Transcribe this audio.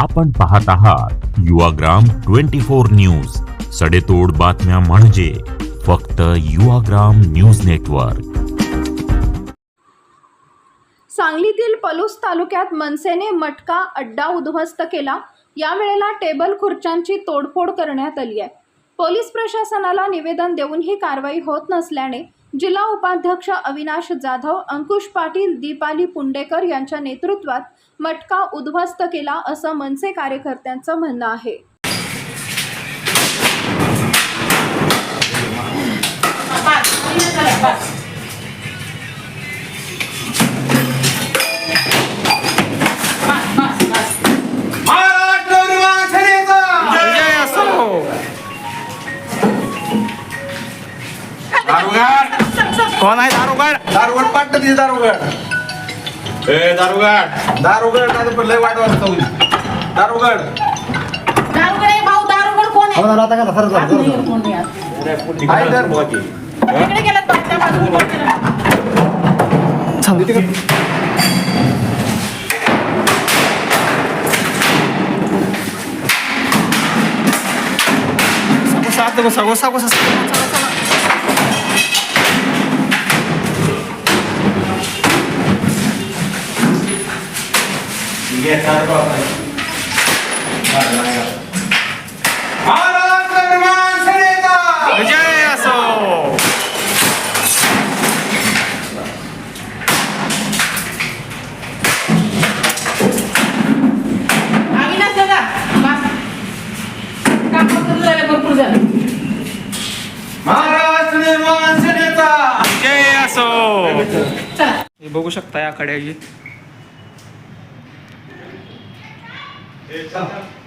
आपण पाहत आहात युवाग्राम ट्वेंटी फोर न्यूज. सडेतोड बातम्या म्हणजे फक्त युवाग्राम न्यूज नेटवर्क. सांगलीतील पलूस तालुक्यात मनसेने मटका अड्डा उद्ध्वस्त केला. यावेळेला टेबल खुर्च्यांची तोडफोड करण्यात आली आहे. पोलीस प्रशासनाला निवेदन देऊन ही कारवाई होत नसल्याने जिल्हा उपाध्यक्ष अविनाश जाधव अंकुश पाटील दीपाली पुंडेकर यांच्या नेतृत्वात मटका उद्ध्वस्त केला असं मनसे कार्यकर्त्यांचं म्हणणं आहे. महाराष्ट्र कोण आहे दारोगड? दारुगड पाटलं तिथे दारुगड. ए दारुगड. दारुगड नाही तर लय वाट वाजता होईल दारुगड. दारुगडे भाऊ दारुगड कोण आहे? आत नाही आहे कोण आहे? आत. काय दर तिकडे गेलात बघ, त्या बाजूला बघ जरा. सगो सगो सगो सगो. महाराष्ट्र निर्माण सेनेचा विजय असो अविनाश दादा बस. काम करून झालं, भरपूर झालं महाराष्ट्र निर्माण सेनेचा विजय असो चला हे बघू शकता या कड्याची ए, चल.